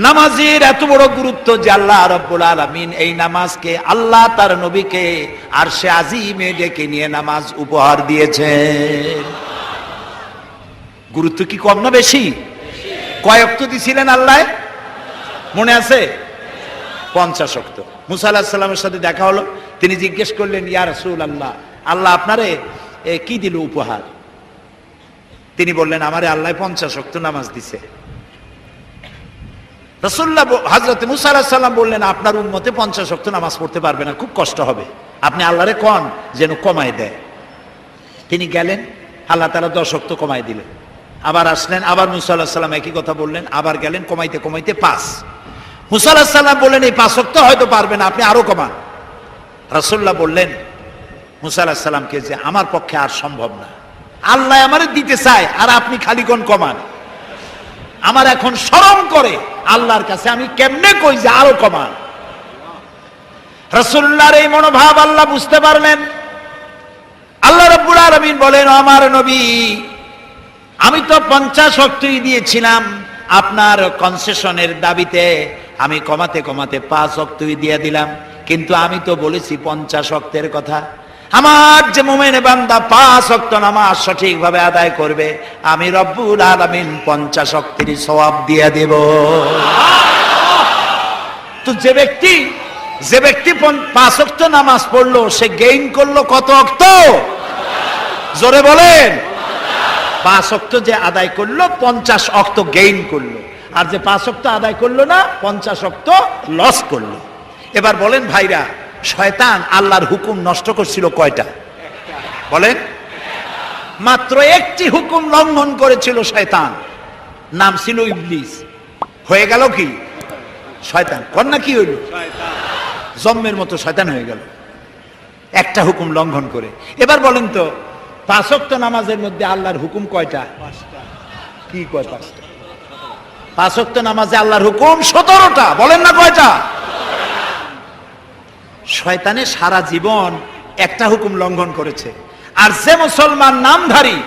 নামাজের এত বড় গুরুত্ব যে আল্লাহ রব্বুল আলমিন এই নামাজকে আল্লাহ তার নবীকে আর সে আজিমে ডেকে নিয়ে নামাজ উপহার দিয়েছেন। গুরুত্ব কি কম না বেশি? কয়েক দিছিলেন আল্লাহ? মনে আছে? পঞ্চাশ অক্ত। মুসা সাল্লামের সাথে দেখা হলো। তিনি জিজ্ঞেস করলেন, ইয়া রসুল আল্লাহ আল্লাহ আপনারে কি দিল উপহার? তিনি বললেন, আমারে আল্লাহ পঞ্চাশ অক্ত নামাজ দিছে। রসুল্লাহ হাজরত মুসা সাল্লাম বললেন, আপনার উন্মতে পঞ্চাশ অক্ত নামাজ পড়তে পারবে না, খুব কষ্ট হবে। আপনি আল্লাহরে কন? যেন কমায় দেয়। তিনি গেলেন, আল্লাহ তালা দশ অক্ত কমায় দিলেন। আবার আসলেন, আবার মুসা সাল্লাম একই কথা বললেন, আবার গেলেন, কমাইতে কমাইতে পাঁচ। মুসা সাল্লাম বললেন, এই পাঁচ অক্ত হয়তো পারবেন আপনি আরও কমান। রসুল্লাহ বললেন, মুসা সাল্লামকে যে, আমার পক্ষে আর সম্ভব না। আল্লাহ আমারে দিতে চায়, আর আপনি খালি কোন কমান? আমার এখন স্মরণ করে আল্লাহর কাছে আমি কেমনে কই যে আরও কমান। রসুল্লাহর এই মনোভাব আল্লাহ বুঝতে পারলেন। আল্লাহ রব্বুল আলমিন বলেন, "ও আমার নবী, আমি তো পঞ্চাশ অক্টই দিয়েছিলাম। আপনার কনসেশনের দাবিতে আমি কমাতে কমাতে পাঁচ অক্টই দিয়ে দিলাম। কিন্তু আমি তো বলেছি পঞ্চাশ অক্তের কথা। আমার যে মোমেনে বান্দা পাঁচ অক্ত নামাজ সঠিকভাবে আদায় করবে, আমি রব্বুল আলমিন পঞ্চাশ অক্তেরই সবাব দিয়ে দেব। তো যে ব্যক্তি যে ব্যক্তি পাঁচ অক্ত নামাজ পড়ল, সে গেইন করল কত অক্ত জোরে বলেন। পাঁচ অক্ত যে আদায় করল, পঞ্চাশ অক্ত গেইন করল। আর যে পাঁচ অক্ত আদায় করল না, পঞ্চাশ অক্ত লস করল। এবার বলেন ভাইরা শয়তান আল্লাহর হুকুম নষ্ট করছিল কয়টা? বলেন। মাত্র একটি হুকুম লঙ্ঘন করেছিল শয়তান। নাম ছিল ইবলিস। হয়ে গেল কি? শয়তান। কন্যা কি হইল? জন্মের মতো শয়তান হয়ে গেল। একটা হুকুম লঙ্ঘন করে। এবার বলেন তো পাঁচক্ত নামাজের মধ্যে আল্লাহর হুকুম কয়টা? কি কয় পাঁচটা? পাঁচক্ত নামাজে আল্লাহর হুকুম সতেরোটা। বলেন না কয়টা? শয়তানের সারা জীবন একটা হুকুম লঙ্ঘন করেছে। আর যে মুসলমান নামধারী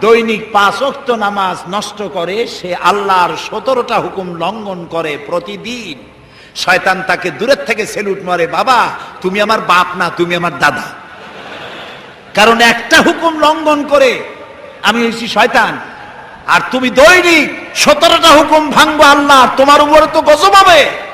দৈনিক পাঁচ অক্ত নামাজ নষ্ট করে, সে আল্লাহর সতেরোটা হুকুম লঙ্ঘন করে প্রতিদিন। শয়তান তাকে দূরের থেকে সেলুট মারে, বাবা, তুমি আমার বাপ না, তুমি আমার দাদা। কারণ একটা হুকুম লঙ্ঘন করে, আমি হয়েছি শয়তান। আর তুমি দৈনিক সতেরোটা হুকুম ভাঙবো আল্লাহ, তোমার উপরে তো গজব হবে।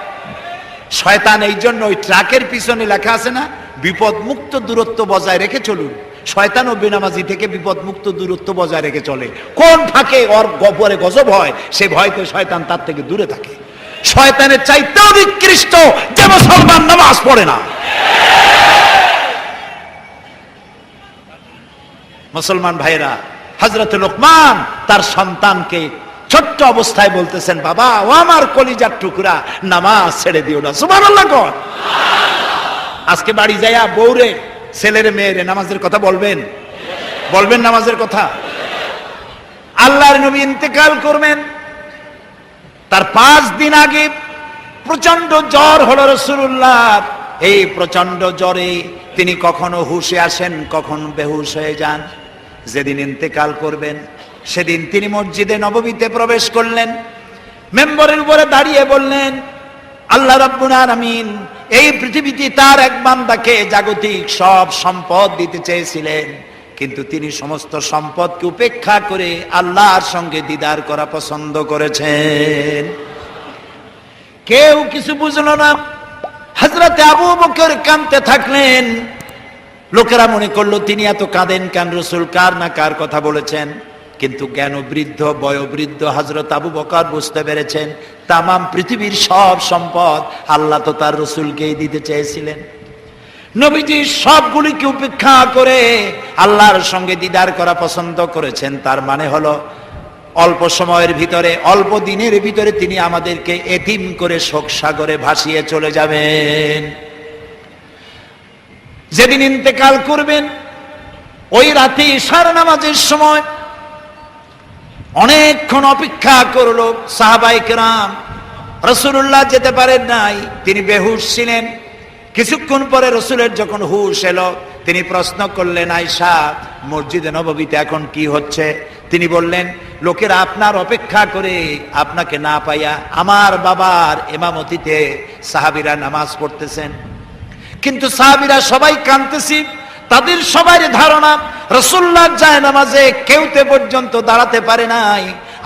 শয়তান এই জন্য ওই ট্রাকের পিছনে লেখা আছে না বিপদ মুক্ত দূরত্ব বজায় রেখে চলুন। শয়তান ও বেনামাজি থেকে বিপদ মুক্ত দূরত্ব বজায় রেখে চলে। কোন ফাঁকে ওর গপরে গজব হয়, সে ভয়তে শয়তান তার থেকে দূরে থাকে। শয়তানের চাইতেও নিকৃষ্ট যে মুসলমান নামাজ পড়ে না। মুসলমান ভাইরা হজরত লোকমান তার সন্তানকে ছোট্ট অবস্থায় বলতেছেন, বাবা, ও আমার কলিজার টুকরা, নামাজ ছেড়ে দিও না। সুমান আল্লাহ কর। আজকে বাড়ি যাইয়া বউরে, ছেলের, মেয়েরে নামাজের কথা বলবেন? বলবেন নামাজের কথা? আল্লাহর নবী ইন্তেকাল করবেন। তার পাঁচ দিন আগে প্রচণ্ড জ্বর হলো রসুল্লাহ এই প্রচণ্ড জ্বরে তিনি কখনো হুশে আসেন, কখন বেহুশ হয়ে যান। যেদিন ইন্তেকাল করবেন সেদিন তিনি মসজিদে নববীতে প্রবেশ করলেন। মেম্বরের উপরে দাঁড়িয়ে বললেন, আল্লাহ রাব্বুল আলামিন এই পৃথিবীতে তার এক বান্দাকে জাগতিক সব সম্পদ দিতে চেয়েছিলেন। কিন্তু তিনি সমস্ত সম্পদকে উপেক্ষা করে আল্লাহর সঙ্গে দিদার করা পছন্দ করেছেন। কেউ কিছু বুঝলো না। হজরতে আবু বকর কাঁদতে থাকলেন। লোকেরা মনে করল, তিনি এত কাঁদেন কেন? রসুল কার না কার কথা বলেছেন? কিন্তু জ্ঞান বৃদ্ধ বয়োবৃদ্ধ হজরত আবু বকর বুঝতে পেরেছেন, তামাম পৃথিবীর সব সম্পদ আল্লাহ তো তার রসুলকেই দিতে চেয়েছিলেন। নবীজি সবগুলিকে উপেক্ষা করে আল্লাহর সঙ্গে দিদার করা পছন্দ করেছেন, তার মানে হলো অল্প সময়ের ভিতরে, অল্প দিনের ভিতরে তিনি আমাদেরকে এতিম করে শোক সাগরে ভাসিয়ে চলে যাবেন। যেদিন ইন্তেকাল করবেন, ওই রাতে ইশার নামাজের সময় অনেকক্ষণ অপেক্ষা করল সাহাবাই কেরাম। রসুল্লাহ যেতে পারেন নাই, তিনি বেহুশ ছিলেন। কিছুক্ষণ পরে রসুলের যখন হুশ এলো, তিনি প্রশ্ন করলেন আয়সা মসজিদে নববীতে এখন কি হচ্ছে? তিনি বললেন, লোকেরা আপনার অপেক্ষা করে আপনাকে না পাইয়া আমার বাবার এমামতিতে সাহাবিরা নামাজ পড়তেছেন। কিন্তু সাহাবিরা সবাই কানতেছি তাদের সবার ধারণা রসুল্লাহ যায় নামাজে কেউতে পর্যন্ত দাঁড়াতে পারে নাই।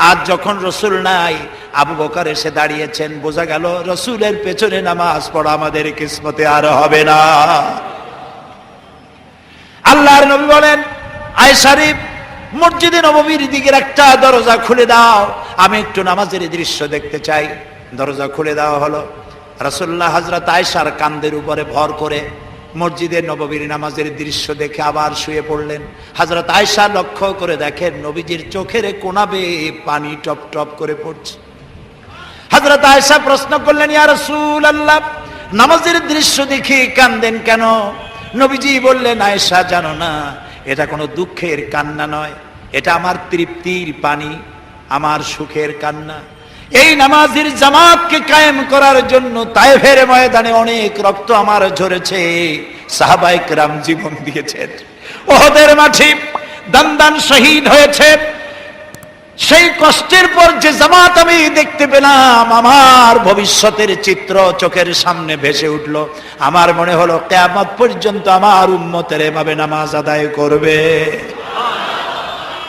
আজ যখন রসুল নাই, আবু বকার এসে দাঁড়িয়েছেন, বোঝা গেল রসুলের পেছনে নামাজ পড়া আমাদের কিসমতে আর হবে না। আল্লাহর নবী বলেন আয় শরীফ, মসজিদে নববীর দিকের একটা দরজা খুলে দাও। আমি একটু নামাজের দৃশ্য দেখতে চাই। দরজা খুলে দেওয়া হলো। রসুল্লাহ হযরত আয়েশার কান্দের উপরে ভর করে মসজিদের নববীর নামাজের দৃশ্য দেখে আবার শুয়ে পড়লেন। হযরত আয়েশা লক্ষ্য করে দেখেন নবীজির চোখের কোনাবে পানি টপ টপ করে পড়ছে। হযরত আয়েশা প্রশ্ন করলেন, ইয়া রাসূলুল্লাহ, নামাজের দৃশ্য দেখে কান্দেন কেন? নবীজি বললেন, আয়েশা, জানো না, এটা কোনো দুঃখের কান্না নয়, এটা আমার তৃপ্তির পানি, আমার সুখের কান্না। এই নামাজের জামাতকে কায়েম করার জন্য তাইফের ময়দানে অনেক রক্ত আমার ঝরেছে। সাহাবাইক রাম জীবন দিয়েছেন। ওহদের মাঠে দান শহীদ হয়েছে। সেই কষ্টের পর যে জামাত আমি দেখতে পেলাম, আমার ভবিষ্যতের চিত্র চোখের সামনে ভেসে উঠল। আমার মনে হলো, কেয়ামত পর্যন্ত আমার উন্মতের এভাবে নামাজ আদায় করবে।